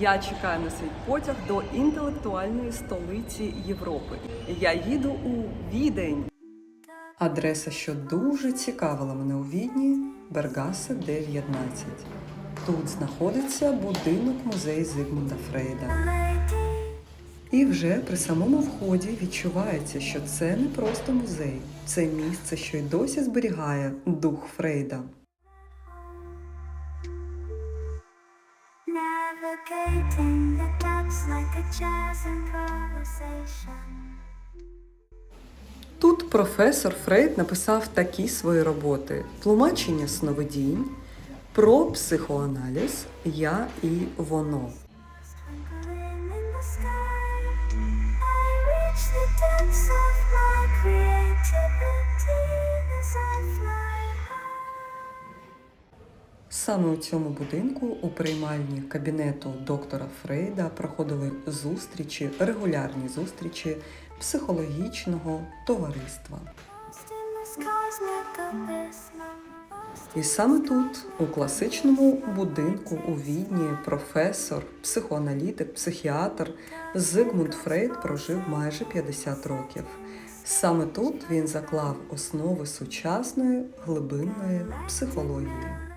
Я чекаю на свій потяг до інтелектуальної столиці Європи. Я їду у Відень. Адреса, що дуже цікавила мене у Відні, Бергасе 19. Тут знаходиться будинок музею Зигмунда Фрейда. І вже при самому вході відчувається, що це не просто музей, це місце, що й досі зберігає дух Фрейда. Navigating the depths like a jazz improvisation. Тут професор Фрейд написав такі свої роботи: тлумачення сновидінь, про психоаналіз, я і воно. I reach the depths of Саме у цьому будинку у приймальні кабінету доктора Фрейда проходили зустрічі, регулярні зустрічі психологічного товариства. І саме тут, у класичному будинку у Відні, професор, психоаналітик, психіатр Зигмунд Фрейд прожив майже 50 років. Саме тут він заклав основи сучасної глибинної психології.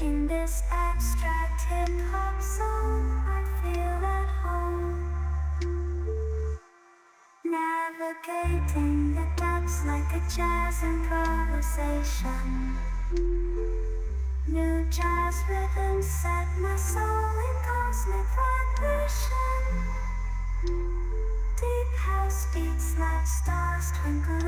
In this abstract hip hop song, I feel at home. Navigating the depths like a jazz improvisation. New jazz rhythms set my soul in cosmic vibration. Deep house beats like stars twinkling